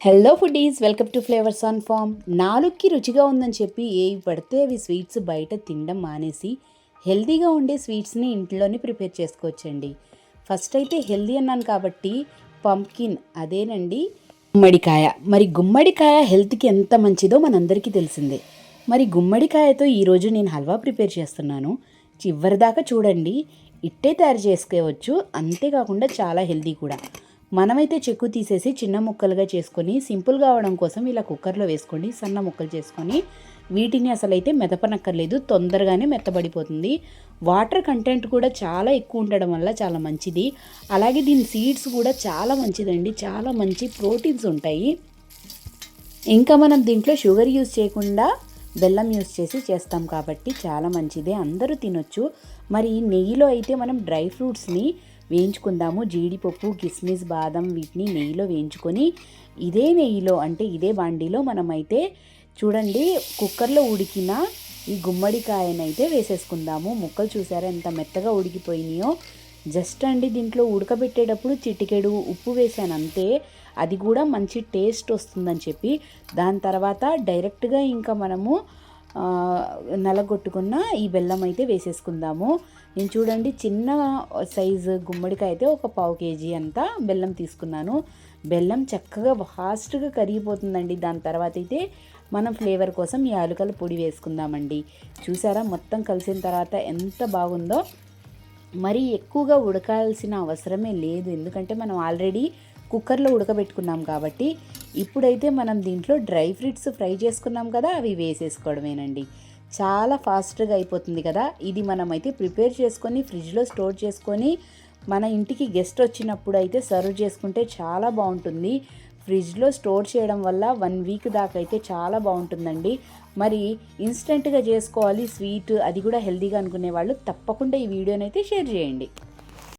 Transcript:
Hello foodies welcome to flavours on farm నాలుగుకి రుచిగా ఉందని చెప్పి ఏవి పడితే అవి స్వీట్స్ బయట తినడం మానేసి హెల్దీగా ఉండే స్వీట్స్ని ఇంట్లోనే ప్రిపేర్ చేసుకోవచ్చండి. ఫస్ట్ అయితే హెల్దీ అన్నాను కాబట్టి పంప్కిన్ అదేనండి. గుమ్మడికాయ. మరి గుమ్మడికాయ హెల్త్కి ఎంత మంచిదో మనందరికీ తెలిసిందే. మరి గుమ్మడికాయతో ఈరోజు నేను హల్వా ప్రిపేర్ చేస్తున్నాను. చివరిదాకా చూడండి. ఇట్టే తయారు చేసుకోవచ్చు. అంతేకాకుండా చాలా హెల్దీ కూడా. మనమైతే చెక్కు తీసేసి చిన్న ముక్కలుగా చేసుకొని సింపుల్గా అవడం కోసం ఇలా కుక్కర్లో వేసుకోండి సన్న ముక్కలు చేసుకొని. వీటిని అసలు అయితే మెదపనక్కర్లేదు తొందరగానే మెత్తబడిపోతుంది. వాటర్ కంటెంట్ కూడా చాలా ఎక్కువ ఉండడం వల్ల చాలా మంచిది. అలాగే దీని సీడ్స్ కూడా చాలా మంచిదండి చాలా మంచి ప్రోటీన్స్ ఉంటాయి. ఇంకా మనం దీంట్లో షుగర్ యూజ్ చేయకుండా బెల్లం యూజ్ చేసి చేస్తాం కాబట్టి చాలా మంచిదే అందరూ తినొచ్చు. మరి నెయ్యిలో అయితే మనం డ్రై ఫ్రూట్స్ని వేయించుకుందాము. జీడిపప్పు కిస్మిస్ బాదం వీటిని నెయ్యిలో వేయించుకొని ఇదే నెయ్యిలో అంటే ఇదే బాండీలో మనమైతే చూడండి కుక్కర్లో ఉడికిన ఈ గుమ్మడికాయనైతే వేసేసుకుందాము. ముక్కలు చూసారా ఎంత మెత్తగా ఉడికిపోయినాయో. జస్ట్ అండి దీంట్లో ఉడకబెట్టేటప్పుడు చిటికెడు ఉప్పు వేసాను అంతే. అది కూడా మంచి టేస్ట్ వస్తుందని చెప్పి. దాని తర్వాత డైరెక్ట్గా ఇంకా మనము నలగొట్టుకున్న ఈ బెల్లం అయితే వేసేసుకుందాము. నేను చూడండి చిన్న సైజు గుమ్మడికాయ అయితే ఒక పావు కేజీ అంతా బెల్లం తీసుకున్నాను. బెల్లం చక్కగా ఫాస్ట్గా కరిగిపోతుందండి. దాని తర్వాత అయితే మనం ఫ్లేవర్ కోసం ఈ యాలకల పొడి వేసుకుందామండి. చూసారా మొత్తం కలిసిన తర్వాత ఎంత బాగుందో. మరి ఎక్కువగా ఉడకాల్సిన అవసరమే లేదు. ఎందుకంటే మనం ఆల్రెడీ కుక్కర్లో ఉడకబెట్టుకున్నాం కాబట్టి ఇప్పుడైతే మనం దీంట్లో డ్రై ఫ్రూట్స్ ఫ్రై చేసుకున్నాం కదా అవి వేసేసుకోవడమేనండి. చాలా ఫాస్ట్గా అయిపోతుంది కదా ఇది మనమైతే ప్రిపేర్ చేసుకొని ఫ్రిడ్జ్లో స్టోర్ చేసుకొని మన ఇంటికి గెస్ట్ వచ్చినప్పుడు అయితే సర్వ్ చేసుకుంటే చాలా బాగుంటుంది. ఫ్రిడ్జ్లో స్టోర్ చేయడం వల్ల వన్ వీక్ దాకా అయితే చాలా బాగుంటుందండి. మరి ఇన్స్టెంట్గా చేసుకోవాలి స్వీట్ అది కూడా హెల్తీగా అనుకునే వాళ్ళు తప్పకుండా ఈ వీడియోనైతే షేర్ చేయండి.